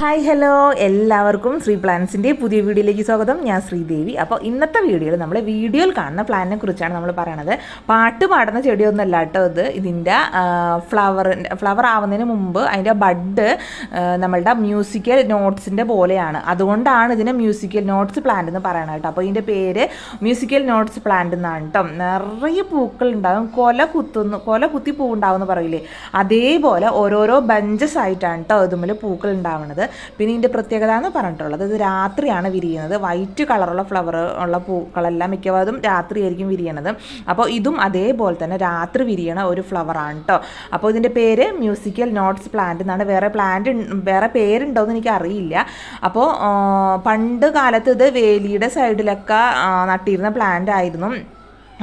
Hi hello എല്ലാവർക്കും ശ്രീ പ്ലാൻസിന്റെ പുതിയ വീഡിയോയിലേക്ക് സ്വാഗതം. ഞാൻ ശ്രീദേവി അപ്പോൾ ഇന്നത്തെ വീഡിയോയിൽ നമ്മൾ വീഡിയോയിൽ കാണുന്ന പ്ലാനിനെ കുറിച്ചാണ് നമ്മൾ പറയണത്. പാട്ട് പാടുന്ന ചെടിയൊന്നുമല്ല കേട്ടോ ഇത്. ഇതിന്റെ ഫ്ലവർ ഫ്ലവർ ആവുന്നതിന് മുമ്പ് അതിന്റെ ബഡ് നമ്മളുടെ മ്യൂസിക്കൽ നോട്ട്സിന്റെ പോലെയാണ്. അതുകൊണ്ടാണ് ഇതിനെ മ്യൂസിക്കൽ നോട്ട്സ് പ്ലാന്റ് എന്ന് പറയണത് കേട്ടോ. അപ്പോൾ ഇതിന്റെ പേര് മ്യൂസിക്കൽ നോട്ട്സ് പ്ലാന്റ് എന്നാണ് കേട്ടോ. നിറയെ പൂക്കൾ ഉണ്ടാകും കൊല കുത്തുന്നു കൊല കുത്തി പൂ ഉണ്ടാവും എന്ന് പറയില്ലേ? അതേപോലെ ഓരോരോ ബഞ്ചസ് ആയിട്ടാണ് കേട്ടോ ഇതുമ്മൽ പൂക്കൾ ഉണ്ടാവുന്നത് പിന്നെ ഇതിന്റെ പ്രത്യേകത എന്ന് പറഞ്ഞിട്ടുള്ളത് ഇത് രാത്രിയാണ് വിരിയുന്നത്. വൈറ്റ് കളറുള്ള ഫ്ലവർ ഉള്ള പൂക്കളെല്ലാം മിക്കവാറും രാത്രിയായിരിക്കും വിരിയണത്. അപ്പോൾ ഇതും അതേപോലെ തന്നെ രാത്രി വിരിയണ ഒരു ഫ്ലവറാണ് കേട്ടോ അപ്പോൾ ഇതിന്റെ പേര് മ്യൂസിക്കൽ നോട്ട്സ് പ്ലാന്റ് എന്നാണ്. വേറെ പ്ലാന്റ് വേറെ പേരുണ്ടോ എന്ന് എനിക്ക് അറിയില്ല അപ്പോൾ പണ്ട് കാലത്ത് ഇത് വേലിയുടെ സൈഡിലൊക്കെ നട്ടിരുന്ന പ്ലാന്റ് ആയിരുന്നു.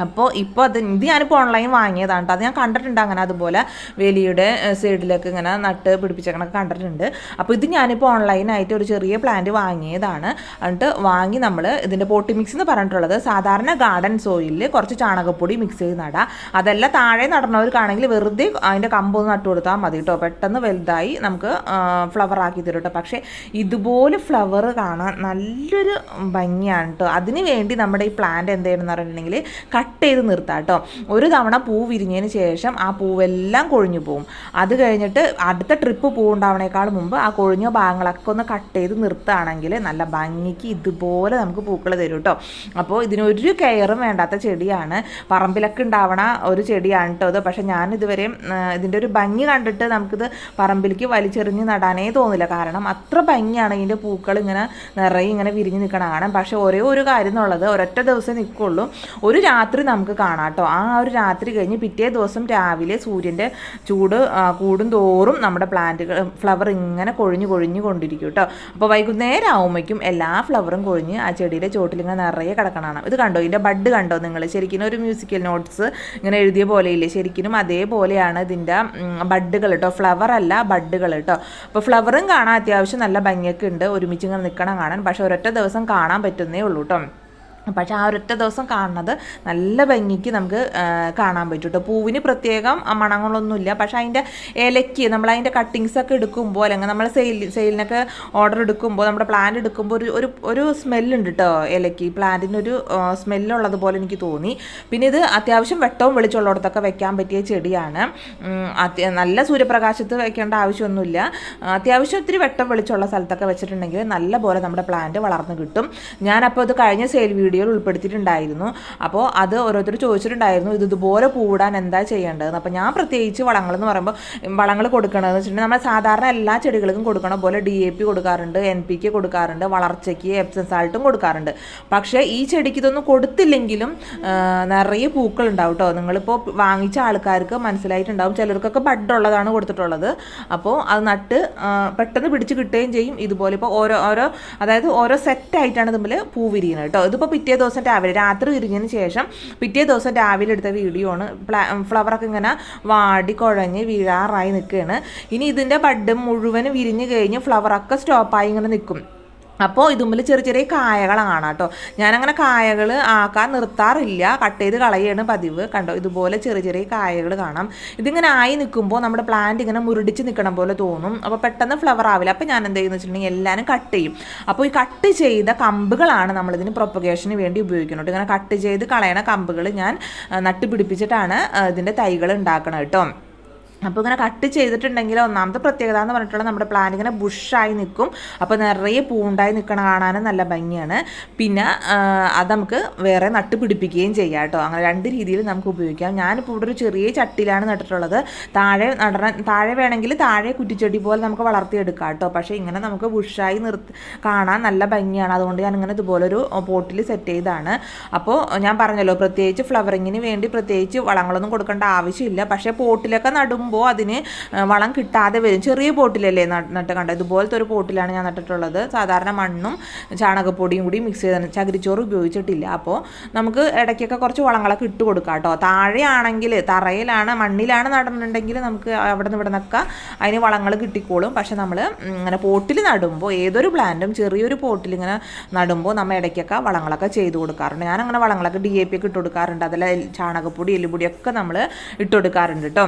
അപ്പോൾ ഇപ്പോൾ അത് ഇത് ഞാനിപ്പോൾ ഓൺലൈൻ വാങ്ങിയതാണ് കേട്ടോ അത് ഞാൻ കണ്ടിട്ടുണ്ട് അങ്ങനെ അതുപോലെ വേലിയുടെ സൈഡിലൊക്കെ ഇങ്ങനെ നട്ട് പിടിപ്പിച്ചേക്കണൊക്കെ കണ്ടിട്ടുണ്ട്. അപ്പോൾ ഇത് ഞാനിപ്പോൾ ഓൺലൈനായിട്ട് ഒരു ചെറിയ പ്ലാന്റ് വാങ്ങിയതാണ്. എന്നിട്ട് വാങ്ങി നമ്മൾ ഇതിന്റെ പോട്ടി മിക്സ് എന്ന് പറഞ്ഞിട്ടുള്ളത് സാധാരണ ഗാർഡൻ സോയിലിൽ കുറച്ച് ചാണകപ്പൊടി മിക്സ് ചെയ്ത് നടാം. അതല്ല താഴെ നടണവർക്കാണെങ്കിൽ വെറുതെ അതിന്റെ കമ്പൊന്ന് നട്ടു കൊടുത്താൽ മതി കേട്ടോ പെട്ടെന്ന് വലുതായി നമുക്ക് ഫ്ലവർ ആക്കി തരും കേട്ടോ പക്ഷേ ഇതുപോലെ ഫ്ലവർ കാണാൻ നല്ലൊരു ഭംഗിയാണ് കേട്ടോ അതിന് വേണ്ടി നമ്മുടെ ഈ പ്ലാന്റ് എന്തായിരുന്നു പറഞ്ഞിട്ടുണ്ടെങ്കിൽ കട്ട് ചെയ്ത് നിർത്താം കേട്ടോ. ഒരു തവണ പൂ വിരിഞ്ഞതിന് ശേഷം ആ പൂവെല്ലാം കൊഴിഞ്ഞു പോകും അത് കഴിഞ്ഞിട്ട് അടുത്ത ട്രിപ്പ് പൂ ഉണ്ടാവണേക്കാൾ മുമ്പ് ആ കൊഴിഞ്ഞ ഭാഗങ്ങളൊക്കെ ഒന്ന് കട്ട് ചെയ്ത് നിർത്തുകയാണെങ്കിൽ നല്ല ഭംഗിക്ക് ഇതുപോലെ നമുക്ക് പൂക്കൾ തരും കേട്ടോ. അപ്പോൾ ഇതിനൊരു കെയറും വേണ്ടാത്ത ചെടിയാണ്. പറമ്പിലൊക്കെ ഉണ്ടാവണ ഒരു ചെടിയാണ് കേട്ടോ ഇത്. പക്ഷേ ഞാൻ ഇതുവരെ ഇതിന്റെ ഒരു ഭംഗി കണ്ടിട്ട് നമുക്കിത് പറമ്പിലേക്ക് വലിച്ചെറിഞ്ഞ് നടാനേ തോന്നില്ല. കാരണം അത്ര ഭംഗിയാണ് ഇതിന്റെ പൂക്കൾ ഇങ്ങനെ നിറയെ ഇങ്ങനെ വിരിഞ്ഞ് നിൽക്കണ കാണാൻ. പക്ഷേ ഒരേ ഒരു കാര്യം എന്നുള്ളത് ഒരൊറ്റ ദിവസം നിൽക്കുള്ളൂ. ഒരു രാത്രി രാത്രി നമുക്ക് കാണാം കേട്ടോ ആ ഒരു രാത്രി കഴിഞ്ഞ് പിറ്റേ ദിവസം രാവിലെ സൂര്യന്റെ ചൂട് കൂടും തോറും നമ്മുടെ പ്ലാന്റുകൾ ഫ്ലവർ ഇങ്ങനെ കൊഴിഞ്ഞ് കൊഴിഞ്ഞ് കൊണ്ടിരിക്കും കേട്ടോ അപ്പോൾ വൈകുന്നേരം ആകുമ്പോഴേക്കും എല്ലാ ഫ്ലവറും കൊഴിഞ്ഞ് ആ ചെടിയുടെ ചോട്ടിൽ ഇങ്ങനെ നിറയെ കിടക്കണം ഇത് കണ്ടോ? ഇതിന്റെ ബഡ് കണ്ടോ നിങ്ങൾ? ശരിക്കും ഒരു മ്യൂസിക്കൽ നോട്ട്സ് ഇങ്ങനെ എഴുതിയ പോലെയില്ലേ ശരിക്കും അതേപോലെയാണ് ഇതിന്റെ ബഡ്ഡുകൾ കേട്ടോ ഫ്ലവർ അല്ല ബഡുകൾ കേട്ടോ അപ്പോൾ ഫ്ലവറും കാണാൻ അത്യാവശ്യം നല്ല ഭംഗിയൊക്കെ ഉണ്ട്. ഒരുമിച്ച് ഇങ്ങനെ നിൽക്കണം കാണാൻ. പക്ഷേ ഒരൊറ്റ ദിവസം കാണാൻ പറ്റുന്നേ ഉള്ളൂ കേട്ടോ പക്ഷേ ആ ഒരൊറ്റ ദിവസം കാണുന്നത് നല്ല ഭംഗിക്ക് നമുക്ക് കാണാൻ പറ്റും കേട്ടോ പൂവിന് പ്രത്യേകം മണങ്ങളൊന്നുമില്ല. പക്ഷേ അതിന്റെ ഇലയ്ക്ക് നമ്മൾ അതിന്റെ കട്ടിങ്സ് ഒക്കെ എടുക്കുമ്പോൾ അല്ലെങ്കിൽ നമ്മൾ സെയിൽ സെയിലിനൊക്കെ ഓർഡർ എടുക്കുമ്പോൾ നമ്മുടെ പ്ലാന്റ് എടുക്കുമ്പോൾ ഒരു ഒരു ഒരു സ്മെല്ലുണ്ട് കേട്ടോ ഇലയ്ക്ക് പ്ലാന്റിനൊരു സ്മെല്ലുള്ളത് പോലെ എനിക്ക് തോന്നി. പിന്നെ ഇത് അത്യാവശ്യം വെട്ടവും വെളിച്ചമുള്ളിടത്തൊക്കെ വെക്കാൻ പറ്റിയ ചെടിയാണ്. നല്ല സൂര്യപ്രകാശത്ത് വെക്കേണ്ട ആവശ്യമൊന്നുമില്ല. അത്യാവശ്യം ഒത്തിരി വെട്ടം വെളിച്ചമുള്ള സ്ഥലത്തൊക്കെ വെച്ചിട്ടുണ്ടെങ്കിൽ നല്ല പോലെ നമ്മുടെ പ്ലാന്റ് വളർന്നു കിട്ടും. ഞാനപ്പോൾ ഇത് കഴിഞ്ഞ സെയിൽ വീഡിയോ വീഡിയോയിൽ ഉൾപ്പെടുത്തിയിട്ടുണ്ടായിരുന്നു. അപ്പോൾ അത് ഓരോരുത്തർ ചോദിച്ചിട്ടുണ്ടായിരുന്നു ഇത് ഇതുപോലെ പൂടാൻ എന്താ ചെയ്യേണ്ടതെന്ന്. അപ്പോൾ ഞാൻ പ്രത്യേകിച്ച് വളങ്ങൾ എന്ന് പറയുമ്പോൾ വളങ്ങൾ കൊടുക്കണമെന്ന് വെച്ചിട്ടുണ്ടെങ്കിൽ നമ്മൾ സാധാരണ എല്ലാ ചെടികൾക്കും കൊടുക്കണ പോലെ ഡി എ പി കൊടുക്കാറുണ്ട് എൻ പി കെ കൊടുക്കാറുണ്ട് വളർച്ചയ്ക്ക് എപ്സം സാൾട്ടും കൊടുക്കാറുണ്ട്. പക്ഷേ ഈ ചെടിക്ക് ഇതൊന്നും കൊടുത്തില്ലെങ്കിലും നിറയെ പൂക്കൾ ഉണ്ടാവും കേട്ടോ നിങ്ങളിപ്പോൾ വാങ്ങിച്ച ആൾക്കാർക്ക് മനസ്സിലായിട്ടുണ്ടാവും ചിലർക്കൊക്കെ ബഡുള്ളതാണ് കൊടുത്തിട്ടുള്ളത്. അപ്പോൾ അത് നട്ട് പെട്ടെന്ന് പിടിച്ച് കിട്ടുകയും ചെയ്യും. ഇതുപോലെ ഇപ്പോൾ ഓരോ ഓരോ അതായത് ഓരോ സെറ്റായിട്ടാണ് തമ്മിൽ പൂ വിരിയുന്നത് കേട്ടോ ഇതിപ്പോൾ പിറ്റേ ദിവസം രാവിലെ രാത്രി വിരിഞ്ഞതിന് ശേഷം പിറ്റേ ദിവസം രാവിലെ എടുത്ത വീഡിയോ ആണ്. ഫ്ലവറൊക്കെ ഇങ്ങനെ വാടി കുഴഞ്ഞ് വീഴാറായി നിൽക്കുകയാണ്. ഇനി ഇതിന്റെ ബഡ് മുഴുവൻ വിരിഞ്ഞ് കഴിഞ്ഞ് ഫ്ലവറൊക്കെ സ്റ്റോപ്പായി ഇങ്ങനെ നിൽക്കും. അപ്പോൾ ഇതുമ്പിൽ ചെറിയ ചെറിയ കായകളാണ് കേട്ടോ. ഞാനങ്ങനെ കായകൾ ആക്കാൻ നിർത്താറില്ല. കട്ട് ചെയ്ത് കളയാണ് പതിവ്. കണ്ടോ? ഇതുപോലെ ചെറിയ ചെറിയ കായകൾ കാണാം. ഇതിങ്ങനെ ആയി നിൽക്കുമ്പോൾ നമ്മുടെ പ്ലാന്റ് ഇങ്ങനെ മുരടിച്ച് നിൽക്കണം പോലെ തോന്നും. അപ്പോൾ പെട്ടെന്ന് ഫ്ലവർ ആവില്ല. അപ്പോൾ ഞാൻ എന്ത് ചെയ്യുന്ന വെച്ചിട്ടുണ്ടെങ്കിൽ എല്ലാവരും കട്ട് ചെയ്യും. അപ്പോൾ ഈ കട്ട് ചെയ്ത കമ്പുകളാണ് നമ്മളിതിന് പ്രൊപ്പഗേഷന് വേണ്ടി ഉപയോഗിക്കുന്നത്. ഇങ്ങനെ കട്ട് ചെയ്ത് കളയണ കമ്പുകൾ ഞാൻ നട്ടുപിടിപ്പിച്ചിട്ടാണ് ഇതിന്റെ തൈകൾ ഉണ്ടാക്കണം കേട്ടോ. അപ്പോൾ ഇങ്ങനെ കട്ട് ചെയ്തിട്ടുണ്ടെങ്കിൽ ഒന്നാമത്തെ പ്രത്യേകത എന്ന് പറഞ്ഞിട്ടുള്ള നമ്മുടെ പ്ലാൻ ഇങ്ങനെ ബുഷായി നിൽക്കും. അപ്പോൾ നിറയെ പൂണ്ടായി നിൽക്കണ കാണാനും നല്ല ഭംഗിയാണ്. പിന്നെ അത് നമുക്ക് വേറെ നട്ട് പിടിപ്പിക്കുകയും ചെയ്യാം കേട്ടോ. അങ്ങനെ രണ്ട് രീതിയിൽ നമുക്ക് ഉപയോഗിക്കാം. ഞാനിപ്പോൾ ഇവിടെ ഒരു ചെറിയ ചട്ടിയിലാണ് നട്ടിട്ടുള്ളത്. താഴെ നടന താഴെ വേണമെങ്കിൽ താഴെ കുറ്റിച്ചെടി പോലെ നമുക്ക് വളർത്തിയെടുക്കാം കേട്ടോ. പക്ഷേ ഇങ്ങനെ നമുക്ക് ബുഷായി നിർത്തി കാണാൻ നല്ല ഭംഗിയാണ്. അതുകൊണ്ട് ഞാൻ ഇങ്ങനെ ഇതുപോലൊരു പോട്ടിൽ സെറ്റ് ചെയ്താണ് അപ്പോൾ ഞാൻ പറഞ്ഞല്ലോ പ്രത്യേകിച്ച് ഫ്ലവറിങ്ങിന് വേണ്ടി പ്രത്യേകിച്ച് വളങ്ങളൊന്നും കൊടുക്കേണ്ട ആവശ്യമില്ല. പക്ഷേ പോട്ടിലൊക്കെ നടുമ്പോൾ നടുമ്പോൾ അതിന് വളം കിട്ടാതെ വരും. ചെറിയ പോട്ടിലല്ലേ നട്ട് കണ്ടത്? ഇതുപോലത്തെ ഒരു പോട്ടിലാണ് ഞാൻ നട്ടിട്ടുള്ളത്. സാധാരണ മണ്ണും ചാണകപ്പൊടിയും കൂടി മിക്സ് ചെയ്ത് ചകിരിച്ചോറ് ഉപയോഗിച്ചിട്ടില്ല. അപ്പോൾ നമുക്ക് ഇടയ്ക്കൊക്കെ കുറച്ച് വളങ്ങളൊക്കെ ഇട്ട് കൊടുക്കാം കേട്ടോ. താഴെയാണെങ്കിൽ തറയിലാണ് മണ്ണിലാണ് നടന്നുണ്ടെങ്കിൽ നമുക്ക് അവിടെ നിന്ന് ഇവിടെ നിന്നൊക്കെ അതിന് വളങ്ങൾ കിട്ടിക്കോളും. പക്ഷെ നമ്മൾ ഇങ്ങനെ പോട്ടിൽ നടുമ്പോൾ ഏതൊരു പ്ലാന്റും ചെറിയൊരു പോട്ടിൽ ഇങ്ങനെ നടുമ്പോൾ നമ്മൾ ഇടയ്ക്കൊക്കെ വളങ്ങളൊക്കെ ചെയ്ത് കൊടുക്കാറുണ്ട്. ഞാൻ അങ്ങനെ വളങ്ങളൊക്കെ ഡി എ പി ഒക്കെ ഇട്ട് കൊടുക്കാറുണ്ട്. അതിൽ ചാണകപ്പൊടി എല്ലുപൊടിയൊക്കെ നമ്മൾ ഇട്ട് കൊടുക്കാറുണ്ട് കേട്ടോ.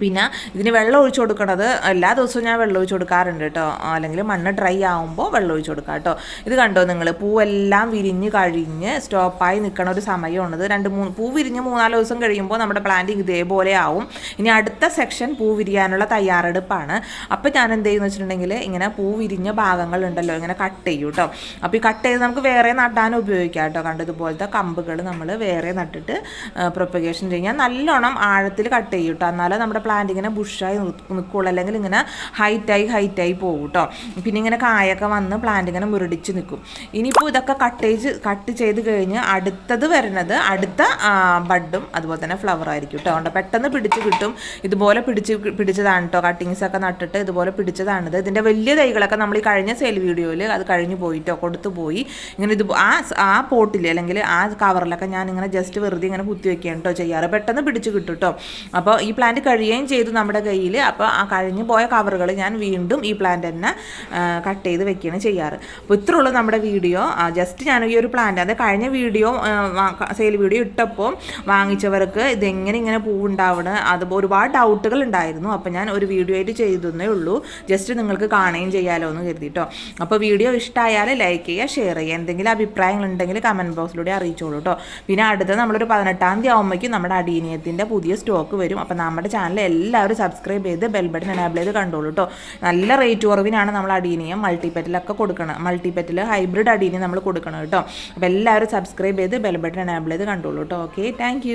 പിന്നെ ഇതിന് വെള്ളം ഒഴിച്ചു കൊടുക്കണത് എല്ലാ ദിവസവും ഞാൻ വെള്ളം ഒഴിച്ചു കൊടുക്കാറുണ്ട് കേട്ടോ. അല്ലെങ്കിൽ മണ്ണ് ഡ്രൈ ആകുമ്പോൾ വെള്ളം ഒഴിച്ചു കൊടുക്കാം കേട്ടോ. ഇത് കണ്ടോ നിങ്ങൾ പൂവെല്ലാം വിരിഞ്ഞ് കഴിഞ്ഞ് സ്റ്റോപ്പായി നിൽക്കണ ഒരു സമയമാണിത്. രണ്ട് മൂന്ന് പൂ വിരിഞ്ഞ് മൂന്നാൽ ദിവസം കഴിയുമ്പോൾ നമ്മുടെ പ്ലാന്റിങ് ഇതേപോലെ ആവും. ഇനി അടുത്ത സെക്ഷൻ പൂ വിരിയാനുള്ള തയ്യാറെടുപ്പാണ്. അപ്പോൾ ഞാൻ എന്ത് ചെയ്യുന്നു വെച്ചിട്ടുണ്ടെങ്കിൽ ഇങ്ങനെ പൂ വിരിഞ്ഞ ഭാഗങ്ങൾ ഉണ്ടല്ലോ ഇങ്ങനെ കട്ട് ചെയ്യും കേട്ടോ. അപ്പോൾ ഈ കട്ട് ചെയ്ത് നമുക്ക് വേറെ നട്ടാൻ ഉപയോഗിക്കാം കേട്ടോ. കണ്ടോ? ഇതുപോലത്തെ കമ്പുകൾ നമ്മൾ വേറെ നട്ടിട്ട് പ്രൊപ്പഗേഷൻ ചെയ്യാൻ നല്ലോണം ആഴത്തിൽ കട്ട് ചെയ്യും കേട്ടോ. എന്നാലേ നമ്മുടെ പ്ലാന്റ് ഇങ്ങനെ ബുഷായി നിൽക്കുള്ളൂ അല്ലെങ്കിൽ ഇങ്ങനെ ഹൈറ്റായി ഹൈറ്റായി പോകും കേട്ടോ പിന്നെ ഇങ്ങനെ കായൊക്കെ വന്ന് പ്ലാന്റ് ഇങ്ങനെ മുരടിച്ച് നിൽക്കും ഇനിയിപ്പോൾ ഇതൊക്കെ കട്ടേജ് കട്ട് ചെയ്ത് കഴിഞ്ഞ് അടുത്തത് വരുന്നത് അടുത്ത ബഡും അതുപോലെ തന്നെ ഫ്ലവർ ആയിരിക്കും കേട്ടോ അതുകൊണ്ട് പെട്ടെന്ന് പിടിച്ച് കിട്ടും. ഇതുപോലെ പിടിച്ച് പിടിച്ചതാണ് കേട്ടോ കട്ടിങ്സ് ഒക്കെ നട്ടിട്ട് ഇതുപോലെ പിടിച്ചതാണിത്. ഇതിന്റെ വലിയ തൈകളൊക്കെ നമ്മൾ ഈ കഴിഞ്ഞ സെയിൽ വീഡിയോയിൽ അത് കഴിഞ്ഞ് പോയിട്ടോ കൊടുത്തു പോയി. ഇങ്ങനെ ഇത് ആ ആ പോട്ടിൽ അല്ലെങ്കിൽ ആ കവറിലൊക്കെ ഞാൻ ഇങ്ങനെ ജസ്റ്റ് വെറുതെ ഇങ്ങനെ കുത്തി വെക്കുകയാണ് കേട്ടോ ചെയ്യാറ്. പെട്ടെന്ന് പിടിച്ച് കിട്ടും കേട്ടോ അപ്പോൾ ഈ പ്ലാന്റ് കഴിയുകയും ചെയ്തു നമ്മുടെ കയ്യിൽ അപ്പോൾ ആ കഴിഞ്ഞു പോയ കവറുകൾ ഞാൻ വീണ്ടും ഈ പ്ലാന്റ് തന്നെ കട്ട് ചെയ്ത് വെക്കുകയാണ് ചെയ്യാറ്. അപ്പോൾ ഇത്രേ ഉള്ളൂ നമ്മുടെ വീഡിയോ. ജസ്റ്റ് ഞാൻ ഈ ഒരു പ്ലാന്റ് അത് കഴിഞ്ഞ വീഡിയോ സെയിൽ വീഡിയോ ഇട്ടപ്പോൾ വാങ്ങിച്ചവർക്ക് ഇതെങ്ങനെ ഇങ്ങനെ പൂവുണ്ടാവണം അത് ഒരുപാട് ഡൗട്ടുകൾ ഉണ്ടായിരുന്നു. അപ്പോൾ ഞാൻ ഒരു വീഡിയോ ആയിട്ട് ചെയ്തതേ ഉള്ളൂ. ജസ്റ്റ് നിങ്ങൾക്ക് കാണുകയും ചെയ്യാമല്ലോ എന്ന് കരുതിയിട്ടോ അപ്പോൾ വീഡിയോ ഇഷ്ടമായാൽ ലൈക്ക് ചെയ്യുക ഷെയർ ചെയ്യുക. എന്തെങ്കിലും അഭിപ്രായങ്ങൾ ഉണ്ടെങ്കിൽ കമന്റ് ബോക്സിലൂടെ അറിയിച്ചോളൂ കേട്ടോ പിന്നെ അടുത്ത നമ്മളൊരു പതിനെട്ടാം തീയതി ആകുമ്പോഴേക്കും നമ്മുടെ അടീനിയത്തിന്റെ പുതിയ സ്റ്റോക്ക് വരും. അപ്പോൾ നമ്മുടെ ചാനൽ എല്ലാവരും സബ്സ്ക്രൈബ് ചെയ്ത് ബെൽ ബട്ടൺ എനാബിൾ ചെയ്ത് കണ്ടോളൂ കേട്ടോ നല്ല റേറ്റ് കുറവിനാണ് നമ്മൾ അടീനിയം മൾട്ടിപെറ്റിലൊക്കെ കൊടുക്കണം മൾട്ടിപെറ്റിൽ ഹൈബ്രിഡ് അടീനിയം നമ്മൾ കൊടുക്കണം കേട്ടോ അപ്പോൾ എല്ലാവരും സബ്സ്ക്രൈബ് ചെയ്ത് ബെൽ ബട്ടൺ എനാബിൾ ചെയ്ത് കണ്ടോളൂ കേട്ടോ ഓക്കെ താങ്ക്